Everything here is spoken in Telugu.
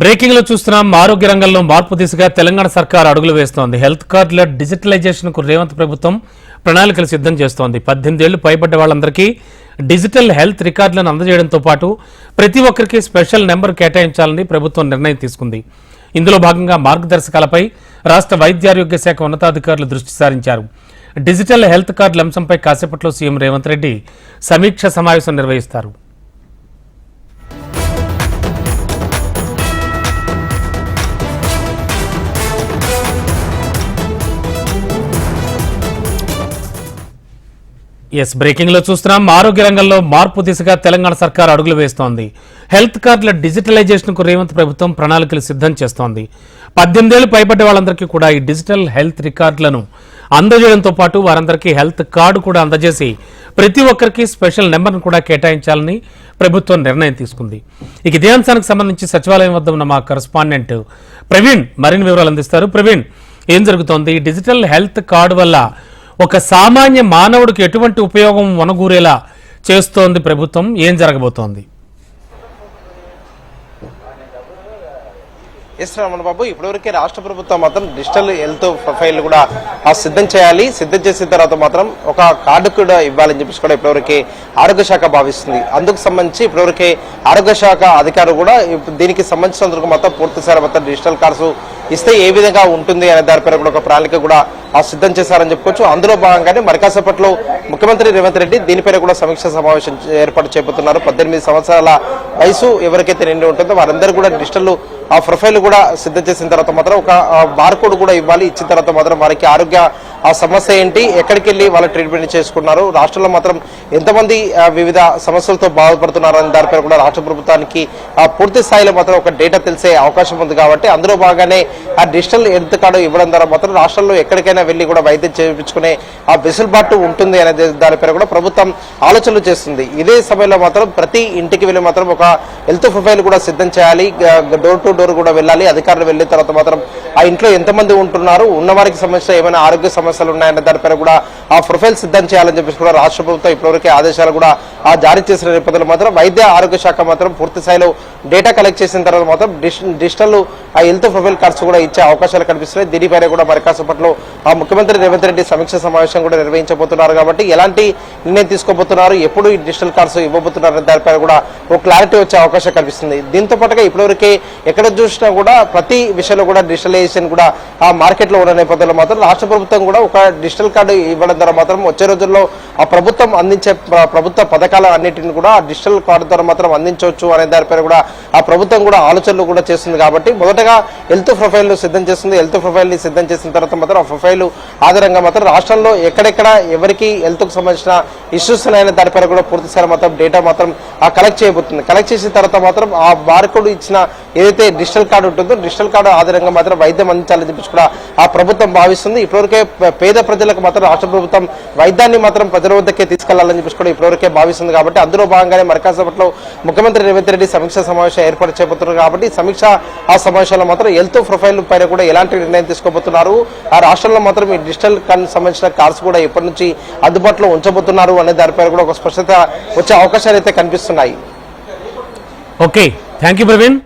బ్రేకింగ్లో చూస్తున్నాం. ఆరోగ్య రంగంలో మార్పు దిశగా తెలంగాణ సర్కార్ అడుగులు వేస్తోంది. హెల్త్ కార్డుల డిజిటలైజేషన్కు రేవంత్ ప్రభుత్వం ప్రణాళికలు సిద్ధం చేస్తోంది. పద్దెనిమిది ఏళ్ళు పైబడ్డ వాళ్ళందరికీ డిజిటల్ హెల్త్ రికార్డులను అందజేయడంతో పాటు ప్రతి ఒక్కరికి స్పెషల్ నెంబర్ కేటాయించాలని ప్రభుత్వం నిర్ణయం తీసుకుంది. ఇందులో భాగంగా మార్గదర్శకాలపై రాష్ట్ర వైద్యారోగ్య శాఖ ఉన్నతాధికారులు దృష్టి సారించారు. డిజిటల్ హెల్త్ కార్డుల అంశంపై కాసేపట్లో సీఎం రేవంత్ రెడ్డి సమీక్ష సమావేశం నిర్వహిస్తారు. ఎస్ బ్రేకింగ్లో చూస్తున్నాం. ఆరోగ్య రంగంలో మార్పు దిశగా తెలంగాణ సర్కార్ అడుగులు వేస్తోంది. హెల్త్ కార్డుల డిజిటలైజేషన్కు రేవంత్ ప్రభుత్వం ప్రణాళికలు సిద్ధం చేస్తోంది. పద్దెనిమిదేళ్ళు పైబడ్డ వాళ్ళందరికీ కూడా ఈ డిజిటల్ హెల్త్ రికార్డులను అందజేయడంతో పాటు వారందరికీ హెల్త్ కార్డు కూడా అందజేసి ప్రతి ఒక్కరికి స్పెషల్ నెంబర్ను కూడా కేటాయించాలని ప్రభుత్వం నిర్ణయం తీసుకుంది. ఇక ఇదే అంశానికి సంబంధించి సచివాలయం వద్ద ఉన్న మా కరస్పాండెంట్ ప్రవీణ్ మరిన్ని వివరాలు అందిస్తారు. ప్రవీణ్ ఏం జరుగుతోంది? డిజిటల్ హెల్త్ కార్డు వల్ల ఒక సామాన్య మానవుడికి ఎటువంటి ఉపయోగం వనగూరేలా చేస్తోంది ప్రభుత్వం? ఏం జరగబోతోంది? ఎస్ రమణ బాబు. ఇప్పటివరకే రాష్ట్ర ప్రభుత్వం మాత్రం డిజిటల్ హెల్త్ ప్రొఫైల్ కూడా ఆ సిద్ధం చేయాలి. సిద్ధం చేసిన తర్వాత మాత్రం ఒక కార్డు కూడా ఇవ్వాలని చెప్పేసి కూడా ఇప్పటివరకే ఆరోగ్య శాఖ భావిస్తుంది. అందుకు సంబంధించి ఇప్పటివరకే ఆరోగ్య శాఖ అధికారులు కూడా దీనికి సంబంధించినందుకు మాత్రం పూర్తిసారి మొత్తం డిజిటల్ కార్డ్స్ ఇస్తే ఏ విధంగా ఉంటుంది అనే దానిపైన కూడా ఒక ప్రణాళిక కూడా ఆ సిద్ధం చేశారని చెప్పుకోవచ్చు. అందులో భాగంగానే మరికాసేపట్లో ముఖ్యమంత్రి రేవంత్ రెడ్డి దీనిపైన కూడా సమీక్ష సమావేశం ఏర్పాటు చేయబోతున్నారు. పద్దెనిమిది సంవత్సరాల వయసు ఎవరికైతే నిండి ఉంటుందో వారందరూ కూడా డిజిటల్ ఆ ప్రొఫైల్ కూడా సిద్ధం చేసిన తర్వాత మాత్రం ఒక బార్కోడ్ కూడా ఇవ్వాలి. ఇచ్చిన తర్వాత మాత్రం వారికి ఆరోగ్య ఆ సమస్య ఏంటి ఎక్కడికి వెళ్ళి వాళ్ళ ట్రీట్మెంట్ చేసుకున్నారు. రాష్ట్రంలో మాత్రం ఎంతమంది వివిధ సమస్యలతో బాధపడుతున్నారని దానిపై కూడా రాష్ట్ర ప్రభుత్వానికి ఆ, పూర్తి స్థాయిలో మాత్రం ఒక డేటా తెలిసే అవకాశం ఉంది కాబట్టి అందులో బాగానే ఆ డిజిటల్ హెల్త్ కార్డు ఇవ్వడం ద్వారా మాత్రం రాష్ట్రంలో ఎక్కడికైనా వెళ్ళి కూడా వైద్యం చేయించుకునే ఆ వెసులుబాటు ఉంటుంది అనే దానిపై కూడా ప్రభుత్వం ఆలోచనలు చేస్తుంది. ఇదే సమయంలో మాత్రం ప్రతి ఇంటికి వెళ్ళి మాత్రం ఒక హెల్త్ ప్రొఫైల్ కూడా సిద్ధం చేయాలి. డోర్ టు డోర్ కూడా వెళ్ళాలి. అధికారులు వెళ్ళిన తర్వాత మాత్రం ఆ ఇంట్లో ఎంతమంది ఉంటున్నారు ఉన్నవారికి సంబంధించిన ఏమైనా ఆరోగ్య సమస్యలు ఉన్నాయన్న దానిపైన కూడా ఆ ప్రొఫైల్ సిద్ధం చేయాలని చెప్పేసి కూడా రాష్ట్ర ప్రభుత్వం ఇప్పటివరకే ఆదేశాలు కూడా ఆ జారీ చేసిన నేపథ్యంలో మాత్రం వైద్య ఆరోగ్య శాఖ మాత్రం పూర్తి స్థాయిలో డేటా కలెక్ట్ చేసిన తర్వాత మాత్రం డిజిటల్ ఆ హెల్త్ ప్రొఫైల్ కార్డ్స్ కూడా ఇచ్చే అవకాశాలు కనిపిస్తున్నాయి. దీనిపైన కూడా మరి కాసేపట్లో ఆ ముఖ్యమంత్రి రేవంత్ రెడ్డి సమీక్ష సమావేశం కూడా నిర్వహించబోతున్నారు కాబట్టి ఎలాంటి నిర్ణయం తీసుకోబోతున్నారు ఎప్పుడు ఈ డిజిటల్ కార్డ్స్ ఇవ్వబోతున్నారు దానిపైన కూడా ఒక క్లారిటీ వచ్చే అవకాశం కనిపిస్తుంది. దీంతో పాటుగా ఇప్పటివరకే ఎక్కడ చూసినా కూడా ప్రతి విషయంలో కూడా డిజిటల్ డిజిటలైజేషన్ కూడా ఆ మార్కెట్లో ఉన్న నేపథ్యంలో మాత్రం రాష్ట్ర ప్రభుత్వం కూడా ఒక డిజిటల్ కార్డు ఇవ్వడం ద్వారా మాత్రం వచ్చే రోజుల్లో ఆ ప్రభుత్వం అందించే ప్రభుత్వ పథకాల అన్నింటిని కూడా ఆ డిజిటల్ కార్డు ద్వారా మాత్రం అందించవచ్చు అనే దానిపైన కూడా ఆ ప్రభుత్వం కూడా ఆలోచనలు కూడా చేస్తుంది కాబట్టి మొదటగా హెల్త్ ప్రొఫైల్ను సిద్ధం చేస్తుంది. హెల్త్ ప్రొఫైల్ని సిద్ధం చేసిన తర్వాత మాత్రం ఆ ప్రొఫైల్ ఆధారంగా మాత్రం రాష్ట్రంలో ఎక్కడెక్కడ ఎవరికి హెల్త్కు సంబంధించిన ఇష్యూస్ ఉన్నాయనే దానిపైన కూడా పూర్తి మాత్రం డేటా మాత్రం ఆ కలెక్ట్ చేయబోతుంది. కలెక్ట్ చేసిన తర్వాత మాత్రం ఆ బార్కోడ్ ఇచ్చిన ఏదైతే డిజిటల్ కార్డు ఉంటుందో డిజిటల్ కార్డు ఆధారంగా మాత్రం వైద్యం అందించాలని చెప్పేసి కూడా ఆ ప్రభుత్వం భావిస్తుంది. ఇప్పటివరకే పేద ప్రజలకు మాత్రం రాష్ట్ర ప్రభుత్వం వైద్యాన్ని మాత్రం ప్రజల వద్దకే తీసుకెళ్ళాలని చెప్పేసి కూడా ఇప్పటివరకే భావిస్తుంది కాబట్టి అందులో భాగంగానే మరికాసేపట్లో ముఖ్యమంత్రి రేవంత్ రెడ్డి సమీక్ష సమావేశం ఏర్పాటు చేయబోతున్నారు కాబట్టి సమీక్ష ఆ సమావేశంలో మాత్రం హెల్త్ ప్రొఫైల్ పైన కూడా ఎలాంటి నిర్ణయం తీసుకోబోతున్నారు? ఆ రాష్ట్రంలో మాత్రం ఈ డిజిటల్ కన్ సంబంధించిన కార్స్ కూడా ఎప్పటి నుంచి అందుబాటులో ఉంచబోతున్నారు అనే దానిపైన కూడా ఒక స్పష్టత వచ్చే అవకాశాలు అయితే కనిపిస్తున్నాయి. ఓకే. Thank you Praveen.